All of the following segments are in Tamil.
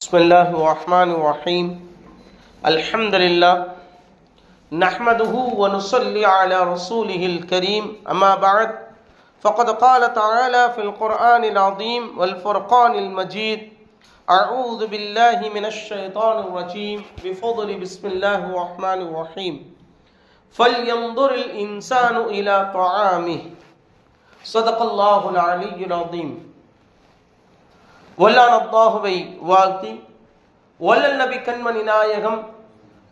بسم الله الرحمن الرحيم. الحمد لله نحمده ونصلي على رسوله الكريم. أما بعد فقد قال تعالى في القرآن العظيم والفرقان المجيد أعوذ بالله من الشيطان الرجيم. بفضل بسم الله الرحمن الرحيم. فلينظر الإنسان إلى طعامه. صدق الله العلي العظيم. ஒல்லான் அல்லாஹுவை வாழ்த்தி ஒல்லல் நபி கண்மணி நாயகம்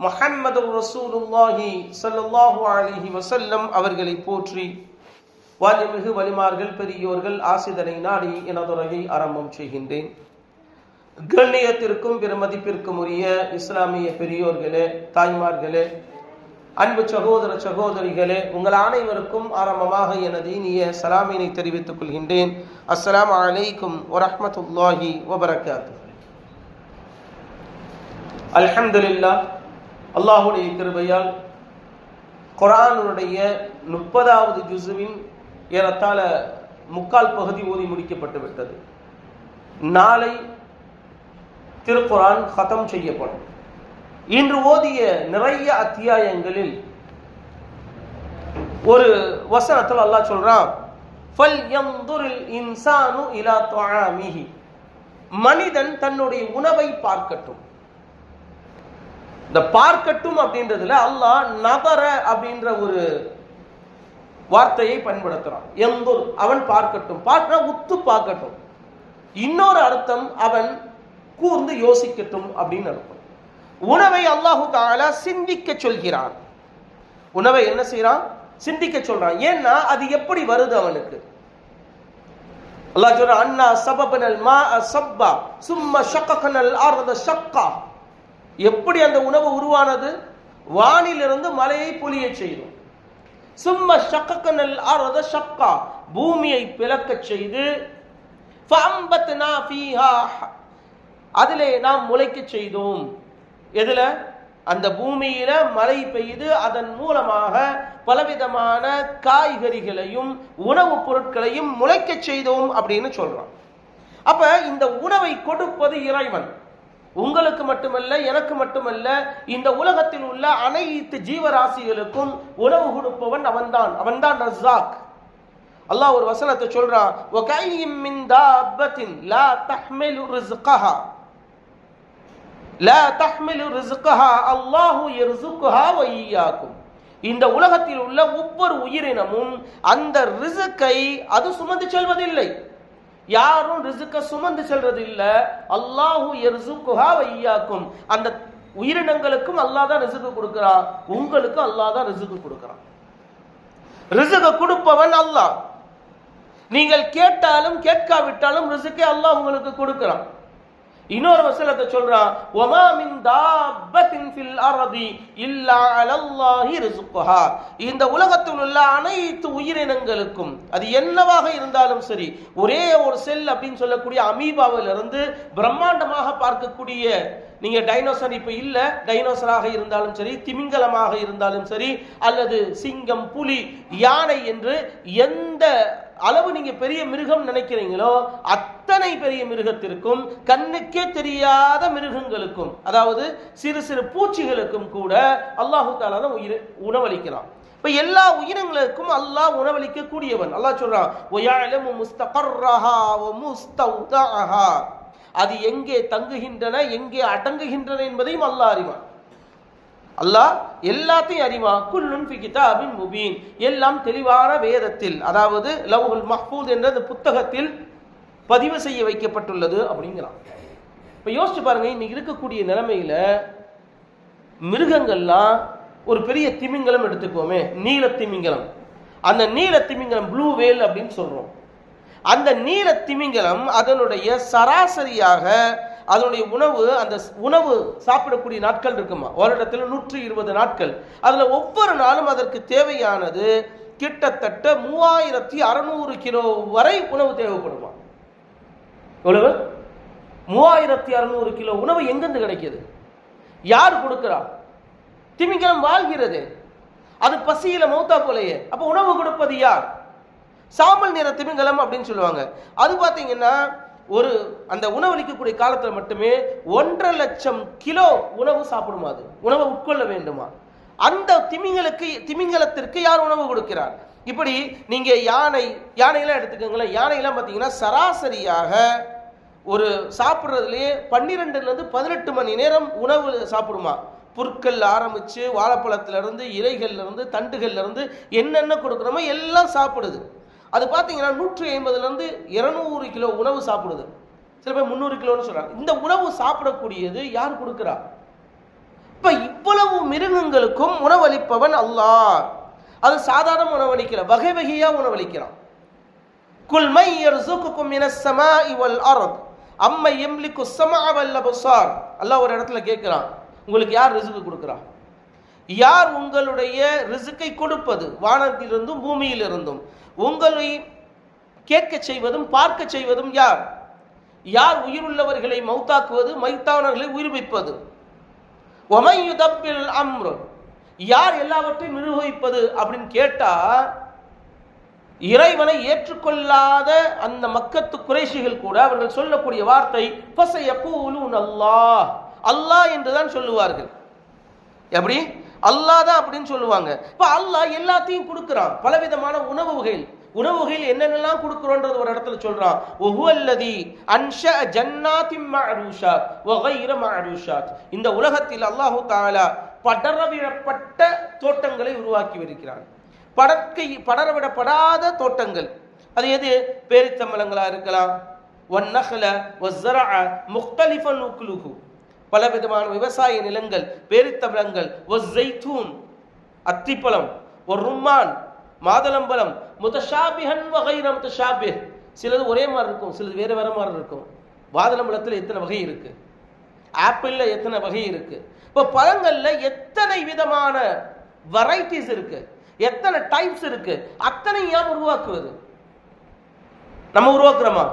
முஹம்மது ரசூலுல்லாஹி ஸல்லல்லாஹு அலிஹி வசல்லம் அவர்களை போற்றி வாலிமிகு வலிமார்கள் பெரியோர்கள் ஆசிதனை நாடி எனதுரையை ஆரம்பம் செய்கின்றேன். கண்ணியத்திற்கும் பெருமதிப்பிற்கும் உரிய இஸ்லாமிய பெரியோர்களே தாய்மார்களே அன்பு சகோதர சகோதரிகளே உங்கள் அனைவருக்கும் ஆரம்பமாக எனது இனிய சலாமினை தெரிவித்துக் கொள்கின்றேன். அஸ்லாம் அலைக்கும் வரமத்துல்லாஹி வபரகாத்து. அல்ஹம்துலில்லா அல்லாஹுடைய கிருபையால் குரானுடைய முப்பதாவது ஜுசுவின் ஏறத்தாழ முக்கால் பகுதி ஓதி முடிக்கப்பட்டு விட்டது. நாளை திருக்குரான் ஹதம் செய்யப்படும். இன்று ஓதிய நிறைய அத்தியாயங்களில் ஒரு வசனத்தில் அல்லாஹ் சொல்றான் ஃபல் யம்துரில் இன்சானு இலா துஆமிஹி. மனிதன் தன்னுடைய உணவை பார்க்கட்டும். இந்த பார்க்கட்டும் அப்படின்றதுல அல்லாஹ் நபர அப்படின்ற ஒரு வார்த்தையை பயன்படுத்துறான். எந்தூர் அவன் பார்க்கட்டும். பார்க்க உத்து பார்க்கட்டும். இன்னொரு அர்த்தம் அவன் கூர்ந்து யோசிக்கட்டும் அப்படின்னு அர்த்தம். உணவை அல்லாஹு தாலா சிந்திக்க சொல்கிறான். உணவை என்ன செய்யறான் சிந்திக்க சொல்றான். ஏன்னா அது எப்படி வருது அவனுக்கு? அல்லாஹ் சொல்றான் அண்ணா சபபனல் மா சப்பா சும்ம ஷக்கனல் ஆர்த ஷக்கா. எப்படி அந்த உணவு உருவானது? வானிலிருந்து மலையை பொழிய செய்யும். சும்ம ஷக்கனல் ஆர்த ஷக்கா பூமியை பிளக்க செய்து அதிலே நாம் முளைக்க செய்தோம். எதுல? அந்த பூமியில மழை பெய்து அதன் மூலமாக பலவிதமான காய்கறிகளையும் உணவுப் பொருட்களையும் முளைக்க செய்தோம் அப்படின்னு சொல்றான். அப்ப இந்த உணவை கொடுப்பது இறைவன். உங்களுக்கு மட்டுமல்ல எனக்கு மட்டுமல்ல இந்த உலகத்தில் உள்ள அனைத்து ஜீவராசிகளுக்கும் உணவு கொடுப்பவன் அவன்தான். அவன்தான் ரசாக் அல்லாஹ் ஒரு வசனத்தை சொல்றான் இந்த உலகத்தில் உள்ள ஒவ்வொரு உயிரினமும் அந்த ரிசுக்கை அது சுமந்து செல்வதில்லை. யாரும் ரிசுக்க சுமந்து செல்றது இல்ல அல்லாஹு யர்சுக்குஹா வையாக்கும் அந்த உயிரினங்களுக்கும் அல்லாஹ் தான் ரிசுக்கு கொடுக்கிறான் உங்களுக்கும் அல்லாஹ் தான் ரிசுக்கு கொடுக்கிறான். ரிஸுக்கு கொடுப்பவன் அல்லாஹ். நீங்கள் கேட்டாலும் கேட்காவிட்டாலும் ரிசுக்கை அல்லாஹ் உங்களுக்கு கொடுக்கிறான். இன்னொரு வசனத்தை சொல்றான் ஒமா மின் தாபத்தின் ஃபில் அர்தி இல்லா அலல்லாஹி ரிசுக்குஹா. இந்த உலகத்தில் உள்ள அனைத்து உயிரினங்களுக்கும் அது என்னவாக இருந்தாலும் சரி ஒரே ஒரு செல் அப்படின்னு சொல்லக்கூடிய அமீபாவிலிருந்து பிரம்மாண்டமாக பார்க்கக்கூடிய நீங்கள் டைனோசர் இப்போ இல்லை டைனோசராக இருந்தாலும் சரி திமிங்கலமாக இருந்தாலும் சரி அல்லது சிங்கம் புலி யானை என்று எந்த அளவு நீங்க பெரிய மிருகம் நினைக்கிறீங்களோ அத்தனை பெரிய மிருகத்திற்கும் கண்ணுக்கே தெரியாத மிருகங்களுக்கும் அதாவது சிறு சிறு பூச்சிகளுக்கும் கூட அல்லாஹு தாலா தான் உயிர் உணவளிக்கிறான். இப்போ எல்லா உயிரங்களுக்கும் அல்லாஹ் உணவளிக்க கூடியவன் அல்லாஹ் சொல்றான் அது எங்கே தங்குகின்றன எங்கே அடங்குகின்றன என்பதையும் அல்லாஹ் அறிவான். அல்லாஹ் எல்லாத்தையும் அறிவான். குல்லுன் ஃபி கிதாபின் முபீன். எல்லாம் தெளிவான வேதத்தில் அதாவது லவ்ஹுல் மஹ்பூத் என்ற அந்த புத்தகத்தில் பதிவு செய்ய வைக்கப்பட்டுள்ளது அப்படிங்கிறான். இப்போ யோசிச்சு பாருங்க இன்னைக்கு இருக்கக்கூடிய நிலைமையில மிருகங்கள்லாம் ஒரு பெரிய திமிங்கலம் எடுத்துக்கோமே நீல திமிங்கலம். அந்த நீல திமிங்கலம் ப்ளூ வேல் அப்படின்னு சொல்றோம். அந்த நீல திமிங்கலம் அதனுடைய சராசரியாக அதனுடைய உணவு அந்த உணவு சாப்பிடக்கூடிய நாட்கள் இருக்குமா? வருடத்தில் நூற்றி இருபது நாட்கள். அதில் ஒவ்வொரு நாளும் அதற்கு தேவையானது கிட்டத்தட்ட மூவாயிரத்தி அறுநூறு கிலோ வரை உணவு தேவைப்படுமா? எவ்வளவு? மூவாயிரத்தி அறுநூறு கிலோ உணவு எங்கிருந்து கிடைக்கிது? யார் கொடுக்கிறா? திமிங்கலம் வாழ்கிறது. அது பசியில மௌத்தா போலையே. அப்போ உணவு கொடுப்பது யார்? சாம்பல் நிற திமிங்கலம் அப்படின்னு சொல்லுவாங்க. அது பார்த்தீங்கன்னா ஒரு அந்த உணவளிக்கக்கூடிய காலத்தில் மட்டுமே ஒன்றரை லட்சம் கிலோ உணவு சாப்பிடுமா அது? உணவை உட்கொள்ள வேண்டுமா? அந்த திமிங்கலுக்கு திமிங்கலத்திற்கு யார் உணவு கொடுக்கிறார்? இப்படி நீங்க யானை யானையெல்லாம் எடுத்துக்கோங்களேன். யானையெல்லாம் பார்த்தீங்கன்னா சராசரியாக ஒரு சாப்பிட்றதுலேயே பன்னிரெண்டுலேருந்து பதினெட்டு மணி நேரம் உணவு சாப்பிடுமா? புற்கள் ஆரம்பித்து வாழைப்பழத்துலேருந்து இலைகள்லேருந்து தண்டுகள்லேருந்து என்னென்ன கொடுக்குறோமோ எல்லாம் சாப்பிடுது. அது பார்த்தீங்கன்னா நூற்றி ஐம்பதுலேருந்து இரநூறு இருநூறு கிலோ உணவு சாப்பிடுது. சில பேர் முந்நூறு கிலோன்னு சொல்கிறாங்க இந்த உணவு சாப்பிடக்கூடியது யார் கொடுக்குறா? இப்போ இவ்வளவு மிருகங்களுக்கும் உணவளிப்பவன் அல்லாஹ். அது சாதாரண உணவளிக்கல வகை வகையாக உணவளிக்கிறான் குல்மை மை இனசமா இவள் ஸமாஇ அர்த். அம்மை எம்லிக்கு சமாவல்ல புசார் அப்சார். அல்லாஹ் ஒரு இடத்துல கேட்கிறான் உங்களுக்கு யார் ரிசுக்கு கொடுக்குறா? யார் உங்களுடைய ரிசுக்கை கொடுப்பது? வானத்திலிருந்தும் பூமியிலிருந்தும். உங்களை கேட்க செய்வதும் பார்க்க செய்வதும் யார்? யார் உயிருள்ளவர்களை மௌத்தாக்குவது மைத்தானவர்களை உயிர்ப்பிப்பது? ஒமையுதப்பில் அம்ரு. யார் எல்லாவற்றையும் நிர்வகிப்பது அப்படின்னு கேட்டா இறைவனை ஏற்றுக்கொள்ளாத அந்த மக்கத்து குறைஷிகள் கூட அவர்கள் சொல்லக்கூடிய வார்த்தை ஃபசயகூலூன் அல்லாஹ் அல்லாஹ் என்றுதான் சொல்லுவார்கள். எப்படி? அல்லாஹ் தான் அப்படின்னு சொல்லுவாங்க. இப்போ அல்லாஹ் எல்லாத்தையும் கொடுக்குறான். பலவிதமான உணவு வகைகள் உணவு வகையில் என்னென்னலாம் கொடுக்குறோன்றது ஒரு இடத்துல சொல்றான். ஒஹுவல்லதி அன்ஷ ஜன்னாத்தின் மஅரூஷாத் வகைர மஅரூஷாத். இந்த உலகத்தில் அல்லாஹு தாலா படரவிடப்பட்ட தோட்டங்களை உருவாக்கி வருகிறான். படற்கை படரவிடப்படாத தோட்டங்கள். அது எது? பேரித்தம்பலங்களா இருக்கலாம். வன்னஹல ஒஸ்ஸரா முக்தலிஃபன் உக்லுஹு. பலவிதமான விவசாய நிலங்கள் பேரித்தபலங்கள் ஒரு ஜெய்தூன் அத்திப்பழம் ஒரு ரும்மான் மாதளம்பழம் முதஷாபிஹன் வகைர முதஷாபிஹ். சிலது ஒரே மாதிரி இருக்கும் சிலது வேறு வேற மாதிரி இருக்கும். மாதுளம்பழத்தில் எத்தனை வகை இருக்கு? ஆப்பிளில் எத்தனை வகை இருக்கு? இப்போ பழங்களில் எத்தனை விதமான வெரைட்டிஸ் இருக்கு? எத்தனை டைப்ஸ் இருக்கு? அத்தனை ஏன் உருவாக்குவது? நம்ம உருவாக்குறோமா?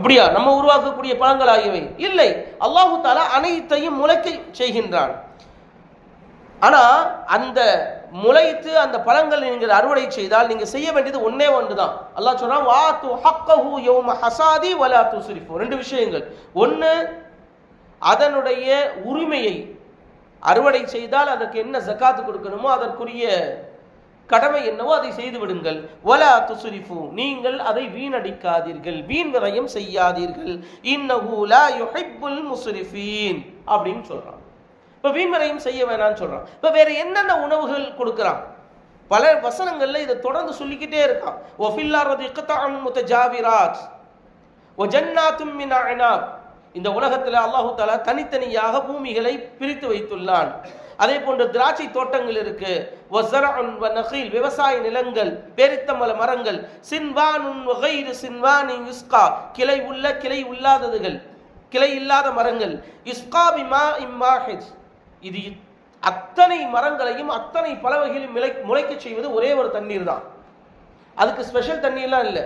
அப்படியா? நம்ம உருவாக்கக்கூடிய பழங்கள் ஆகியவை. இல்லை. அல்லாஹு தாலா அனைத்தையும் முளைக்க செய்கின்றான். ஆனா அந்த முளைத்து அந்த பழங்கள் நீங்கள் அறுவடை செய்தால் நீங்க செய்ய வேண்டியது ஒன்னே ஒன்று தான் அல்லாஹ் சொல்றான் வாத்து ஹக்கஹு யௌம ஹசாதி வலா துஸ்ரிஃபு. ரெண்டு விஷயங்கள். ஒன்று அதனுடைய உரிமையை அறுவடை செய்தால் அதற்கு என்ன ஜக்காத்து கொடுக்கணுமோ அதற்குரிய கடமை என்னவோ அதை செய்து விடுங்கள். வலா துசுரிஃபு நீங்கள் அதை வீணடிக்காதீர்கள். வீண் விரயம் செய்யாதீர்கள். இன்னஹு லா யுஹிப்புல் முஸ்ரிஃபீன் அப்படின்னு சொல்கிறான் இப்போ வீண் விரயம் செய்ய வேணாம்னு சொல்கிறான் இப்போ வேறு என்னென்ன உணவுகள் கொடுக்குறான்? பல வசனங்களில் இதை தொடர்ந்து சொல்லிக்கிட்டே இருக்கான். ஒஃபில்லா ரதி ஜாவிராஜ் முத்தஜாவிராத். ஒஜன்னாத்தும் மின் அனாப் இந்த உலகத்தில் அல்லாஹு தாலா தனித்தனியாக பூமிகளை பிரித்து வைத்துள்ளான். அதே போன்று திராட்சை தோட்டங்கள் இருக்கு. நகீல் விவசாய நிலங்கள் பேரித்தமல மரங்கள் சின்வானுன் சின்வான் சின்வானி யுஸ்கா கிளை உள்ள கிளை இல்லாததுகள் கிளை இல்லாத மரங்கள். இஸ்கா பிமா இம்மாஹிஜ் இது அத்தனை மரங்களையும் அத்தனை பல வகையிலும் முளை முளைக்க செய்வது ஒரே ஒரு தண்ணீர் தான். அதுக்கு ஸ்பெஷல் தண்ணீர்லாம் இல்லை.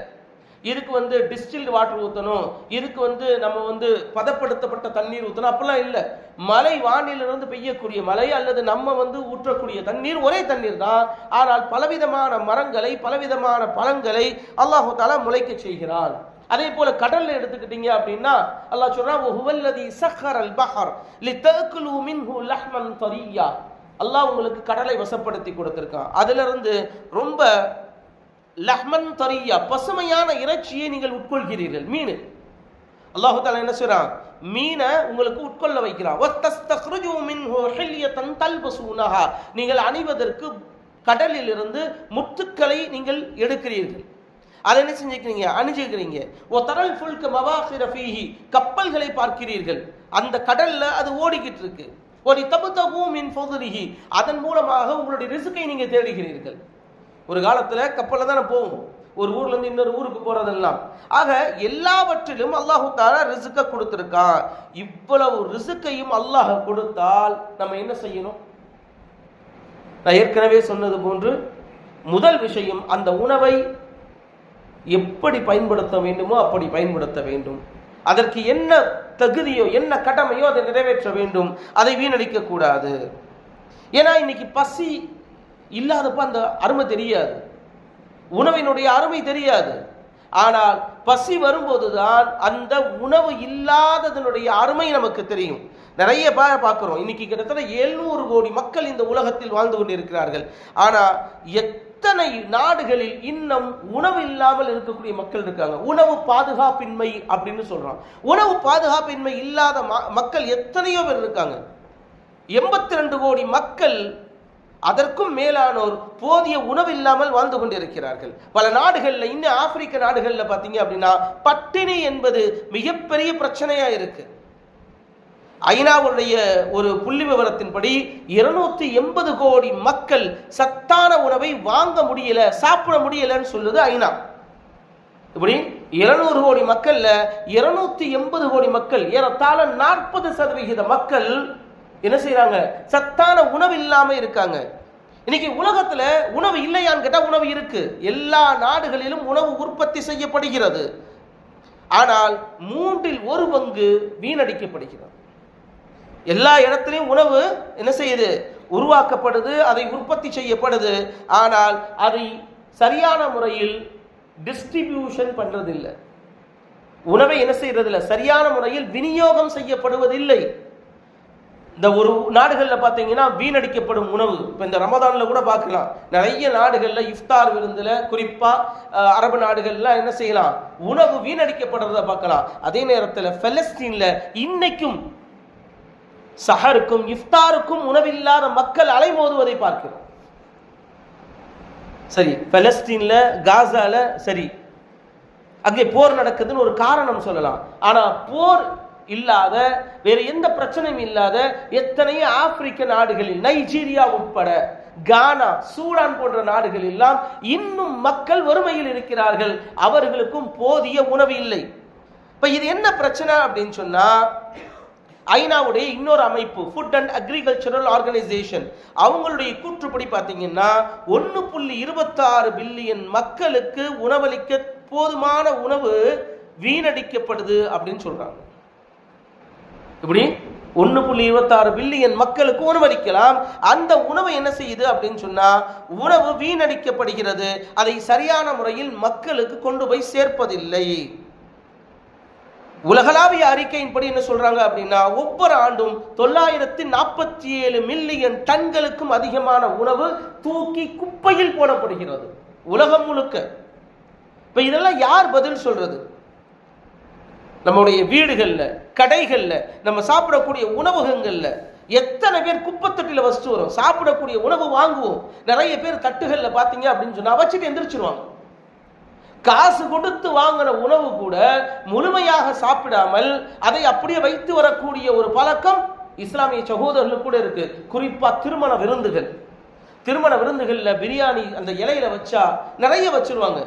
இதுக்கு வந்து டிஸ்டில்டு வாட்டர் ஊற்றணும் இதுக்கு வந்து நம்ம வந்து பதப்படுத்தப்பட்ட தண்ணீர் ஊற்றணும் அப்படிலாம் இல்லை. மழை வானிலிருந்து பெய்யக்கூடிய மழை அல்லது நம்ம வந்து ஊற்றக்கூடிய தண்ணீர் ஒரே தண்ணீர் தான். ஆனால் பலவிதமான மரங்களை பலவிதமான பழங்களை அல்லாஹு தாலா முளைக்க செய்கிறான். அதே போல கடல்ல எடுத்துக்கிட்டீங்க அப்படின்னா அல்லாஹ் சொல்றான் ஹுவல்லதி சஹர் அல் பஹர் லிதகுலு மின்ஹு லஹ்மன் தரியா. அல்லாஹ் உங்களுக்கு கடலை வசப்படுத்தி கொடுத்திருக்கான். அதுல இருந்து ரொம்ப லஹ்மன் தரியா பசுமையான இறைச்சியை நீங்கள் உட்கொள்கிறீர்கள். மீன். அல்லாஹு தாலா என்ன செய்யறான் மீனை உங்களுக்கு உட்கொள்ள வைக்கிறான். நீங்கள் அணிவதற்கு கடலில் இருந்து முத்துக்களை நீங்கள் எடுக்கிறீர்கள். அதை என்ன செஞ்சுக்கிறீங்க? அணிஞ்சுக்கிறீங்க. ஓ தரல் ஃபுல்க மவாஹிரஃபீஹி கப்பல்களை பார்க்கிறீர்கள். அந்த கடல்ல அது ஓடிக்கிட்டு இருக்கு. ஒரு தபு மின் அதன் மூலமாக உங்களுடைய ரிசுக்கை நீங்கள் தேடுகிறீர்கள். ஒரு காலத்தில் கப்பலில் தானே போகும் ஒரு ஊர்லேருந்து இன்னொரு ஊருக்கு போகிறதெல்லாம் ஆக எல்லாவற்றிலும் அல்லாஹு தாரா ரிசுக்க கொடுத்துருக்கான். இவ்வளவு ரிசுக்கையும் அல்லாஹ் கொடுத்தால் நம்ம என்ன செய்யணும்? நான் ஏற்கனவே சொன்னது போன்று முதல் விஷயம் அந்த உணவை எப்படி பயன்படுத்த வேண்டுமோ அப்படி பயன்படுத்த வேண்டும். அதற்கு என்ன தகுதியோ என்ன கடமையோ அதை நிறைவேற்ற வேண்டும். அதை வீணடிக்க கூடாது. ஏன்னா இன்னைக்கு பசி இல்லாதப்ப அந்த அருமை தெரியாது. உணவினுடைய அருமை தெரியாது. ஆனால் பசி வரும்போதுதான் அந்த உணவு இல்லாததனுடைய அருமை நமக்கு தெரியும். நிறைய பேர் பார்க்குறோம். இன்னைக்கு கிட்டத்தட்ட எழுநூறு கோடி மக்கள் இந்த உலகத்தில் வாழ்ந்து கொண்டிருக்கிறார்கள். ஆனால் எத்தனை நாடுகளில் இன்னும் உணவு இல்லாமல் இருக்கக்கூடிய மக்கள் இருக்காங்க? உணவு பாதுகாப்பின்மை அப்படின்னு சொல்றோம் உணவு பாதுகாப்பின்மை இல்லாத ம- மக்கள் எத்தனையோ பேர் இருக்காங்க. எண்பத்தி ரெண்டு கோடி மக்கள் அதற்கும் மேலானோர் போதிய உணவு இல்லாமல் வாழ்ந்து கொண்டிருக்கிறார்கள். பல நாடுகளில் இன்னும் ஆப்பிரிக்க நாடுகளில் பார்த்தீங்க அப்படின்னா பட்டினி என்பது மிகப்பெரிய பிரச்சனையா இருக்கு. ஐநாவுடைய ஒரு புள்ளி விவரத்தின்படி இருநூத்தி எண்பது கோடி மக்கள் சத்தான உணவை வாங்க முடியல சாப்பிட முடியலன்னு சொல்லுது ஐநா. இப்படி இருநூறு கோடி மக்கள்ல இருநூத்தி எண்பது கோடி மக்கள் ஏறத்தாழ நாற்பது சதவிகித மக்கள் என்ன செய்யறாங்க சத்தான உணவு இல்லாம இருக்காங்க. இன்னைக்கு உலகத்துல உணவு இல்லையான்னு கேட்டா உணவு இருக்கு. எல்லா நாடுகளிலும் உணவு உற்பத்தி செய்யப்படுகிறது. ஆனால் மூன்றில் ஒரு பங்கு வீணடிக்கப்படுகிறது. எல்லா இடத்துலையும் உணவு என்ன செய்யுது? உருவாக்கப்படுது அதை உற்பத்தி செய்யப்படுது. ஆனால் அதை சரியான முறையில் டிஸ்ட்ரிபியூஷன் பண்றதில்லை. உணவை என்ன செய்யறதில்லை சரியான முறையில் விநியோகம் செய்யப்படுவதில்லை. இந்த ஒரு நாடுகளில் பார்த்தீங்கன்னா வீணடிக்கப்படும் உணவு. இப்போ இந்த ரமதானில் கூட பார்க்கலாம் நிறைய நாடுகளில் இஃப்தார் விருந்தில் குறிப்பாக அரபு நாடுகள்லாம் என்ன செய்யலாம்? உணவு வீணடிக்கப்படுறத பார்க்கலாம் அதே நேரத்தில் பெலஸ்தீனில் இன்னைக்கும் சஹருக்கும் இஃப்தாருக்கும் உணவில்லாத மக்கள் அலைமோதுவதை பார்க்கிறோம். சரி பெலஸ்தீன்ல காசால சரி அங்கே போர் நடக்குதுன்னு ஒரு காரணம் சொல்லலாம். ஆனால் போர் இல்லாத வேறு எந்த பிரச்சனையும் இல்லாத எத்தனையோ ஆப்பிரிக்க நாடுகளில் நைஜீரியா உட்பட கானா சூடான் போன்ற நாடுகள் எல்லாம் இன்னும் மக்கள் வறுமையில் இருக்கிறார்கள். அவர்களுக்கும் போதிய உணவு இல்லை. இப்ப இது என்ன பிரச்சனை அப்படின்னு சொன்னா ஐநாவுடைய இன்னொரு அமைப்பு ஃபுட் அண்ட் அக்ரிகல்ச்சரல் ஆர்கனைசேஷன் அவங்களுடைய கூற்றுப்படி பார்த்தீங்கன்னா ஒன்று புள்ளி இருபத்தாறு பில்லியன் மக்களுக்கு உணவளிக்க போதுமான உணவு வீணடிக்கப்படுது அப்படின்னு சொல்றாங்க. இப்படி ஒன்று புள்ளி இருபத்தாறு பில்லியன் மக்களுக்கு உணவளிக்கலாம். அந்த உணவு என்ன செய்யுது அப்படின்னு சொன்னா உணவு வீணடிக்கப்படுகிறது. அதை சரியான முறையில் மக்களுக்கு கொண்டு போய் சேர்ப்பதில்லை. உலகளாவிய அறிக்கையின்படி என்ன சொல்றாங்க அப்படின்னா ஒவ்வொரு ஆண்டும் தொள்ளாயிரத்தி நாற்பத்தி ஏழு மில்லியன் டன்களுக்கும் அதிகமான உணவு தூக்கி குப்பையில் போடப்படுகிறது. உலகம் முழுக்க. இப்ப இதெல்லாம் யார் பதில் சொல்றது? நம்முடைய வீடுகளில் கடைகளில் நம்ம சாப்பிடக்கூடிய உணவகங்களில் எத்தனை பேர் குப்பத்தட்டில் வசித்து வரும்? சாப்பிடக்கூடிய உணவு வாங்குவோம். நிறைய பேர் தட்டுகளில் பார்த்தீங்க அப்படின்னு சொன்னா வச்சுட்டு எந்திரிச்சிருவாங்க. காசு கொடுத்து வாங்கின உணவு கூட முழுமையாக சாப்பிடாமல் அதை அப்படியே வைத்து வரக்கூடிய ஒரு பழக்கம் இஸ்லாமிய சகோதரர்கள் கூட இருக்கு. குறிப்பாக திருமண விருந்துகள். திருமண விருந்துகளில் பிரியாணி அந்த இலையில வச்சா நிறைய வச்சிருவாங்க.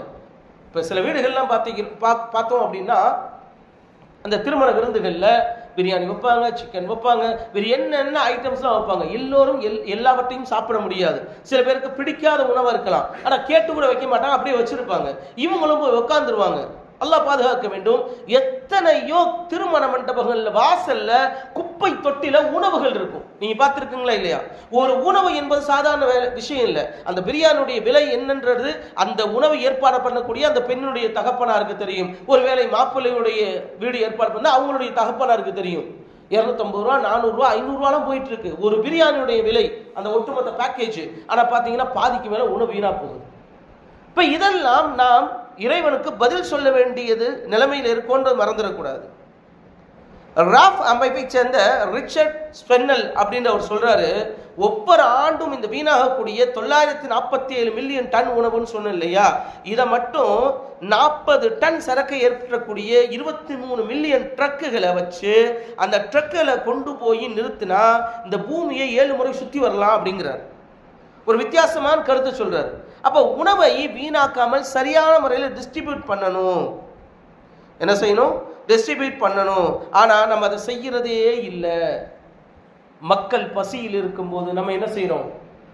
இப்போ சில வீடுகள்லாம் பார்த்தீங்க பா- பார்த்தோம் அப்படின்னா அந்த திருமண விருந்துகளில் பிரியாணி வைப்பாங்க சிக்கன் வைப்பாங்க வேறு என்னென்ன ஐட்டம்ஸ்லாம் வைப்பாங்க எல்லோரும் எல் எல்லாவற்றையும் சாப்பிட முடியாது. சில பேருக்கு பிடிக்காத உணவாக இருக்கலாம். ஆனால் கேட்டு கூட வைக்க மாட்டாங்க அப்படியே வச்சுருப்பாங்க. இவங்களும் போய் உட்காந்துருவாங்க அல்லாஹ் பாதுகாக்க வேண்டும். எத் எத்தனையோ திருமண மண்டபங்கள்ல வாசல்ல குப்பை தொட்டில உணவுகள் இருக்கும். நீங்க பார்த்துருக்கீங்களா இல்லையா? ஒரு உணவு என்பது சாதாரண விஷயம் இல்லை. அந்த பிரியாணியுடைய விலை என்னன்றது அந்த உணவு ஏற்பாடு பண்ணக்கூடிய அந்த பெண்ணுடைய தகப்பனாருக்கு தெரியும். ஒருவேளை மாப்பிள்ளையுடைய வீடு ஏற்பாடு பண்ணா அவங்களுடைய தகப்பனாருக்கு தெரியும். இரநூத்தம்பது ரூபா நானூறுரூவா ஐநூறுரூவாலாம் போயிட்டு இருக்கு ஒரு பிரியாணியுடைய விலை அந்த ஒட்டுமொத்த பேக்கேஜ் ஆனால் பார்த்தீங்கன்னா பாதிக்கு மேலே உணவு வீணாக போகுது. இப்போ இதெல்லாம் நாம் இறைவனுக்கு பதில் சொல்ல வேண்டியது நிலைமையில் இருக்கோன்றது மறந்துடக்கூடாது. ராஃப் அமைப்பை சேர்ந்த ரிச்சர்ட் ஸ்பென்னல் அப்படின்னு அவர் சொல்றாரு ஒவ்வொரு ஆண்டும் இந்த வீணாகக்கூடிய தொள்ளாயிரத்தி நாற்பத்தி ஏழு மில்லியன் டன் உணவுன்னு சொன்னேன் இல்லையா? இதை மட்டும் நாற்பது டன் சரக்கை ஏற்படக்கூடிய இருபத்தி மூணு மில்லியன் ட்ரக்குகளை வச்சு அந்த ட்ரக்குகளை கொண்டு போய் நிறுத்தினா இந்த பூமியை ஏழு முறை சுற்றி வரலாம் அப்படிங்கிறார். ஒரு வித்தியாசமான கருத்து சொல்றாரு. அப்போ உணவை வீணாக்காமல் சரியான முறையில் டிஸ்ட்ரிபியூட் பண்ணணும். என்ன செய்யணும்? டிஸ்ட்ரிபியூட் பண்ணணும். ஆனால் நம்ம அதை செய்கிறதே இல்லை. மக்கள் பசியில் இருக்கும்போது நம்ம என்ன செய்கிறோம்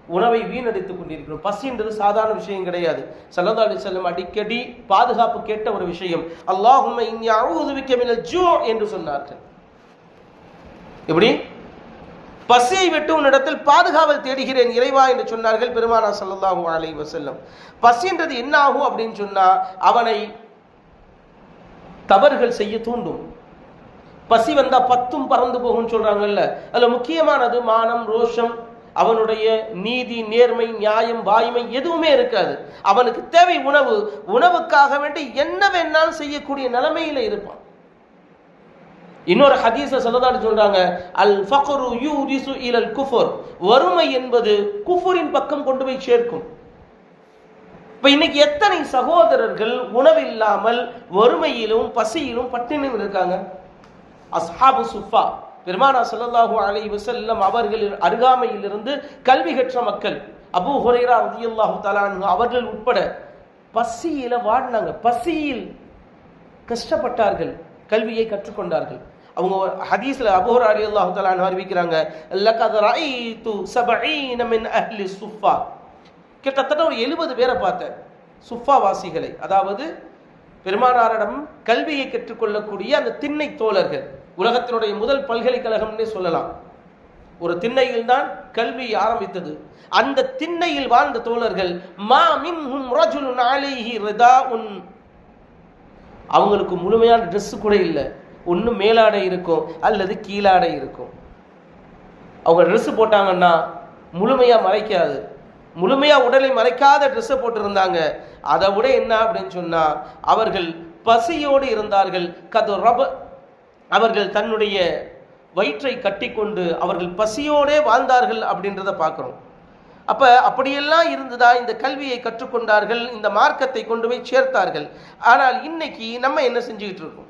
உணவை வீணடித்துக் கொண்டிருக்கிறோம். பசின்றது சாதாரண விஷயம் கிடையாது. சல்லல்லாஹு அலைஹி வஸல்லம் அடிக்கடி பாதுகாப்பு கேட்ட ஒரு விஷயம். அல்லாஹும் என்று சொன்னார்கள். எப்படி? பசியை விட்டு உன்னிடத்தில் பாதுகாவல் தேடுகிறேன் இறைவா என்று சொன்னார்கள் பெருமானா ஸல்லல்லாஹு அலை வசல்லம் பசின்றது என்ன ஆகும் அப்படின்னு சொன்னா அவனை தவறுகள் செய்ய தூண்டும். பசி வந்தா பத்தும் பறந்து போகும்னு சொல்றாங்கல்ல. அதுல முக்கியமானது மானம் ரோஷம் அவனுடைய நீதி நேர்மை நியாயம் வாய்மை எதுவுமே இருக்காது. அவனுக்கு தேவை உணவு. உணவுக்காக வேண்டி என்ன வேணாலும் செய்யக்கூடிய நிலைமையில இருப்பான். இன்னொரு ஹதீஸை சொல்லதாடி சொல்றாங்க அல் ஃபக்ரு யூரிசு இலல் குஃபர். வறுமை என்பது குஃபரின் பக்கம் கொண்டு போய் சேர்க்கும். இப்போ இன்னைக்கு எத்தனை சகோதரர்கள் உணவில்லாமல் வறுமையிலும் பசியிலும் பட்டினியும் இருக்காங்க? அஸ்ஹாபு சுஃபா. பெருமானா சல்லாஹூ அலை வசல்லம் அவர்களின் அருகாமையிலிருந்து கல்வி கற்ற மக்கள். அபு ஹுரைரா ரலியல்லாஹு தலானு அவர்கள் உட்பட பசியில வாடினாங்க பசியில் கஷ்டப்பட்டார்கள். கல்வியை கற்றுக்கொண்டார்கள். அவங்க ஹதீஸ்ல அபூர் அலி அல்லாஹு தஆலா அறிவிக்கிறாங்க லகத் ரஐது 70 மின் அஹ்லி சுஃபா. கிட்டத்தட்ட ஒரு எழுபது பேரை பார்த்தேன் சுஃபா வாசிகளை அதாவது பெருமானாரிடம் கல்வியை கற்றுக்கொள்ளக்கூடிய அந்த திண்ணை தோழர்கள் உலகத்தினுடைய முதல் பல்கலைக்கழகம்னே சொல்லலாம். ஒரு திண்ணையில் தான் கல்வி ஆரம்பித்தது. அந்த திண்ணையில் வாழ்ந்த தோழர்கள் மா மின்ஹும் ரஜுலுன் அலைஹி ரிதாஉன். அவங்களுக்கு முழுமையான ட்ரெஸ்ஸு கூட இல்லை. ஒன்று மேலாடை இருக்கும் அல்லது கீழாடை இருக்கும். அவங்க ட்ரெஸ்ஸு போட்டாங்கன்னா முழுமையாக மறைக்காது. முழுமையாக உடலை மறைக்காத ட்ரெஸ்ஸை போட்டிருந்தாங்க. அதை விட என்ன அப்படின்னு சொன்னால் அவர்கள் பசியோடு இருந்தார்கள். கது ரப அவர்கள் தன்னுடைய வயிற்றை கட்டிக்கொண்டு அவர்கள் பசியோடே வாழ்ந்தார்கள் அப்படின்றத பார்க்குறோம். அப்போ அப்படியெல்லாம் இருந்ததா? இந்த கல்வியை கற்றுக்கொண்டார்கள் இந்த மார்க்கத்தை கொண்டு போய் சேர்த்தார்கள். ஆனால் இன்னைக்கு நம்ம என்ன செஞ்சுக்கிட்டு இருக்கோம்?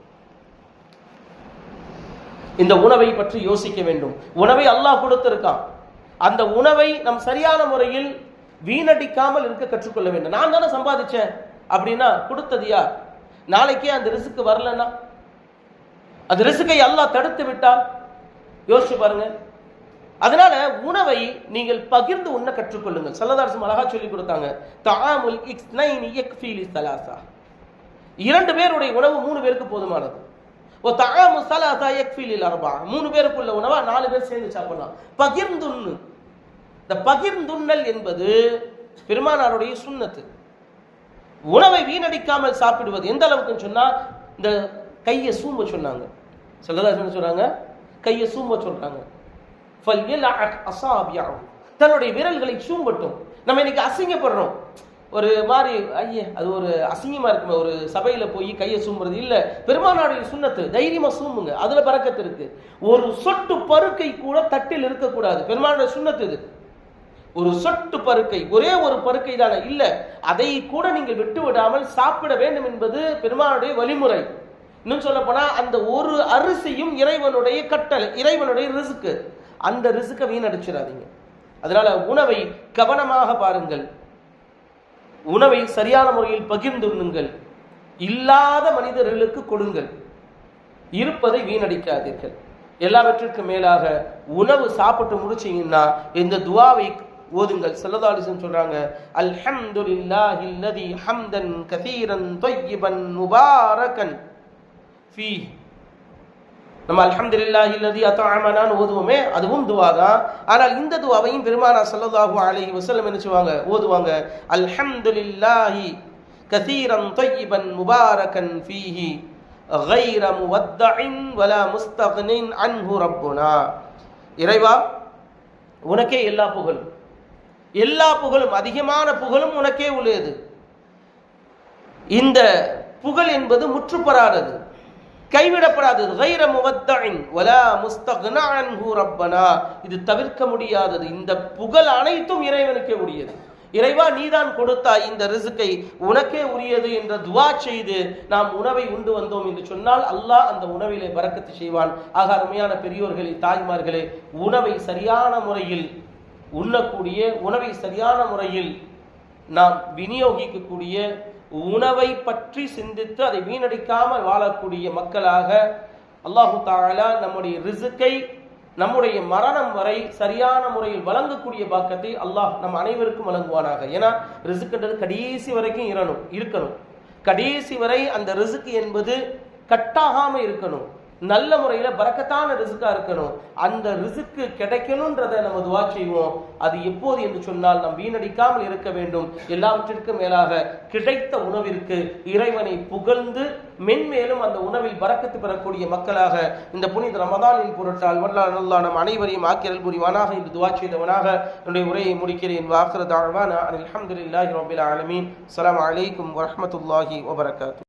இந்த உணவை பற்றி யோசிக்க வேண்டும். உணவை அல்லாஹ் கொடுத்திருக்கான். அந்த உணவை நம் சரியான முறையில் வீணடிக்காமல் இருக்க கற்றுக்கொள்ள வேண்டும். நான் தானே சம்பாதிச்சேன். அப்படின்னா கொடுத்தது யார்? நாளைக்கே அந்த ரிசுக்கு வரலன்னா? அந்த ரிசுக்கை அல்லாஹ் தடுத்து விட்டால் யோசிச்சு பாருங்க. அதனால உணவை நீங்கள் பகிர்ந்து உண்ண கற்றுக்கொள்ளுங்கள். சல்லதாரசம் அழகா சொல்லி கொடுத்தாங்க. தாமுல் இக்ஸ்னைனி யக்ஃபீலி சலாசா. இரண்டு பேருடைய உணவு மூணு பேருக்கு போதுமானது. ஓ தாமு சலாசா யக்ஃபீலில் அரபா. மூணு பேருக்குள்ள உணவா? நாலு பேர் சேர்ந்து சாப்பிடலாம். பகிர்ந்துண்ணு. இந்த பகிர்ந்துண்ணல் என்பது பெருமானாருடைய சுண்ணத்து. உணவை வீணடிக்காமல் சாப்பிடுவது. எந்த அளவுக்குன்னு சொன்னா இந்த கையை சூம்ப சொன்னாங்க. சொல்லதா சொன்னாங்க கையை சூம்ப சொல்றாங்க. தன்னுடைய விரல்களை சூம்பட்டும். நம்ம இன்னைக்கு அசிங்கப்படுறோம். ஒரு மாதிரி ஐயே அது ஒரு அசிங்கமா இருக்குமே ஒரு சபையில போய் கையை சூம்புறது. இல்ல பெருமானாருடைய சுண்ணத்து தைரியமா சூம்புங்க அதுல பறக்கத்து இருக்கு. ஒரு சொட்டு பருக்கை கூட தட்டில் இருக்கக்கூடாது. பெருமானுடைய சுண்ணத்து இது. ஒரு சொட்டு பருக்கை ஒரே ஒரு பருக்கை தானே. இல்ல அதை கூட நீங்கள் விட்டு விடாமல் சாப்பிட வேண்டும் என்பது பெருமானுடைய வழிமுறை. இன்னும் சொல்ல போனா அந்த ஒரு அரிசியும் இறைவனுடைய கட்டளை இறைவனுடைய ரிசுக்கு. அந்த ரிசுக்கை வீணடிச்சிடாதீங்க. அதனால உணவை கவனமாக பாருங்கள். உணவை சரியான முறையில் பகிர்ந்துண்ணுங்கள் இல்லாத மனிதர்களுக்கு கொடுங்கள். இருப்பதை வீணடிக்காதீர்கள். எல்லாவற்றிற்கும் மேலாக உணவு சாப்பிட்டு முடிச்சீங்கன்னா இந்த துவாவை ஓதுங்கள். செல்லதாலிசன் சொல்றாங்க அல்ஹம்துலில்லாஹி அல்லதி ஹம்தன் கதீரன் தொய்யிபன் முபாரகன் ஃபீ நம்ம அல்ஹம்துலில்லாஹி அல்லதி அத்அமனான்னு ஓதுவோமே அதுவும் துவா தான் ஆனால் இந்த துவாவையும் பெருமானா ஸல்லல்லாஹு அலைஹி வஸல்லம் என்ன செய்வாங்க ஓதுவாங்க அல்ஹம்துலில்லாஹி கதீரன் தொய்யிபன் முபாரகன் ஃபீஹி غير مودع ولا مستغن عنه ربنا இறைவா உனக்கே எல்லா புகழும் எல்லா புகழும் அதிகமான புகழும் உனக்கே உள்ளது இந்த புகழ் என்பது முற்றுப்பெறாதது கைவிடப்படாதது غير مودع ولا مستغنى عنه ربنا இது தவிர்க்க முடியாதது இந்த புகழ் அனைத்தும் இறைவனுக்கே உரியது இறைவா நீதான் கொடுத்தாய் இந்த ரிசுக்கை உனக்கே உரியது என்ற துவா செய்து நாம் உணவை உண்டு வந்தோம் என்று சொன்னால் அல்லாஹ் அந்த உணவிலே பறக்கத்து செய்வான் ஆக அருமையான பெரியோர்களே தாய்மார்களே உணவை சரியான முறையில் உண்ணக்கூடிய உணவை சரியான முறையில் நாம் விநியோகிக்கக்கூடிய உணவை பற்றி சிந்தித்து அதை வீணடிக்காமல் வாழக்கூடிய மக்களாக அல்லாஹு தாலா நம்முடைய ரிசுக்கை நம்முடைய மரணம் வரை சரியான முறையில் வழங்கக்கூடிய பாக்கத்தை அல்லாஹ் நம் அனைவருக்கும் வழங்குவானாக. ஏன்னா ரிசுக்குன்றது கடைசி வரைக்கும் இரணும் இருக்கணும். கடைசி வரை அந்த ரிசுக்கு என்பது கட்டாகாமல் இருக்கணும். நல்ல முறையில் பறக்கத்தான ரிசுக்காக இருக்கணும். அந்த ரிசுக்கு கிடைக்கணுன்றதை நம்ம துவா செய்வோம். அது எப்போது என்று சொன்னால் நாம் வீணடிக்காமல் இருக்க வேண்டும். எல்லாவற்றிற்கும் மேலாக கிடைத்த உணவிற்கு இறைவனை புகழ்ந்து மென்மேலும் அந்த உணவில் பறக்கத்து பெறக்கூடிய மக்களாக இந்த புனித ரமதானின் பொருட்டால் வல்லா நல்லா நம் அனைவரையும் ஆக்கிரல் புரிவானாக என்று துவா செய்தவனாக என்னுடைய உரையை முடிக்கிறேன். வாக்குற தாழ்வான அல்ஹம்துலில்லாஹி ரபில் ஆலமீன். அலாம் அலைக்கும் வரமத்துல்லாஹி வபரகாத்து